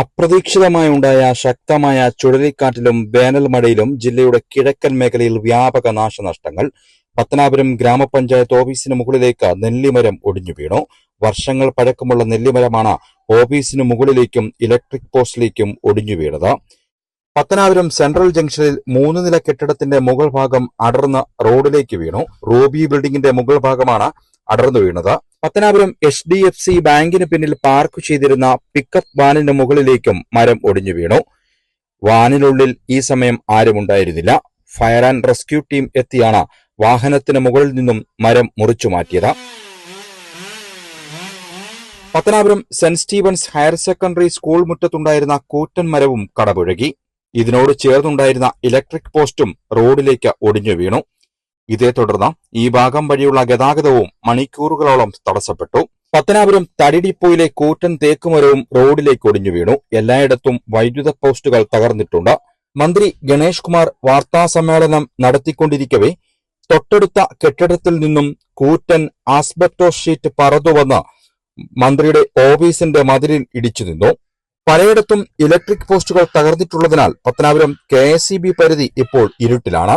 അപ്രതീക്ഷിതമായി ഉണ്ടായ ശക്തമായ ചുഴലിക്കാറ്റിലും വേനൽ മഴയിലും ജില്ലയുടെ കിഴക്കൻ മേഖലയിൽ വ്യാപക നാശനഷ്ടങ്ങൾ. പത്തനാപുരം ഗ്രാമപഞ്ചായത്ത് ഓഫീസിന് മുകളിലേക്ക് നെല്ലിമരം ഒടിഞ്ഞു വീണു. വർഷങ്ങൾ പഴക്കമുള്ള നെല്ലിമരമാണ് ഓഫീസിന് മുകളിലേക്കും ഇലക്ട്രിക് പോസ്റ്റിലേക്കും ഒടിഞ്ഞു വീണത്. പത്തനാപുരം സെൻട്രൽ ജംഗ്ഷനിൽ മൂന്ന് നില കെട്ടിടത്തിന്റെ മുകൾ ഭാഗം അടർന്ന് റോഡിലേക്ക് വീണു. റോബി ബിൽഡിംഗിന്റെ മുകൾ ഭാഗമാണ് അടർന്നു വീണത്. Pathanapuram H D F C ബാങ്കിന് പിന്നിൽ പാർക്ക് ചെയ്തിരുന്ന പിക്കപ്പ് വാനിന് മുകളിലേക്കും മരം ഒടിഞ്ഞു വീണു. വാനിനുള്ളിൽ ഈ സമയം ആരുമുണ്ടായിരുന്നില്ല ഫയർ ആൻഡ് റെസ്ക്യൂ ടീം എത്തിയാണ് വാഹനത്തിന് മുകളിൽ നിന്നും മരം മുറിച്ചു മാറ്റിയത്. Pathanapuram saint Stevens higher secondary school മുറ്റത്തുണ്ടായിരുന്ന കൂറ്റൻ മരവും കടപുഴകി. ഇതിനോട് ചേർന്നുണ്ടായിരുന്ന ഇലക്ട്രിക് പോസ്റ്റും റോഡിലേക്ക് ഒടിഞ്ഞു വീണു. ഇതേ തുടർന്ന് ഈ ഭാഗം വഴിയുള്ള ഗതാഗതവും മണിക്കൂറുകളോളം തടസ്സപ്പെട്ടു. പത്തനാപുരം തടിഡിപ്പോയിലെ കൂറ്റൻ തേക്കുമരവും റോഡിലേക്ക് ഒടിഞ്ഞു വീണു. എല്ലായിടത്തും വൈദ്യുത പോസ്റ്റുകൾ തകർന്നിട്ടുണ്ട്. മന്ത്രി ഗണേഷ് കുമാർ വാർത്താ സമ്മേളനം നടത്തിക്കൊണ്ടിരിക്കവേ തൊട്ടടുത്ത കെട്ടിടത്തിൽ നിന്നും കൂറ്റൻ ആസ്ബറ്റോസ് ഷീറ്റ് പറന്നുവന്ന് മന്ത്രിയുടെ ഓഫീസിന്റെ മതിലിൽ ഇടിച്ചു നിന്നു. പലയിടത്തും ഇലക്ട്രിക് പോസ്റ്റുകൾ തകർന്നിട്ടുള്ളതിനാൽ പത്തനാപുരം കെ പരിധി ഇപ്പോൾ ഇരുട്ടിലാണ്.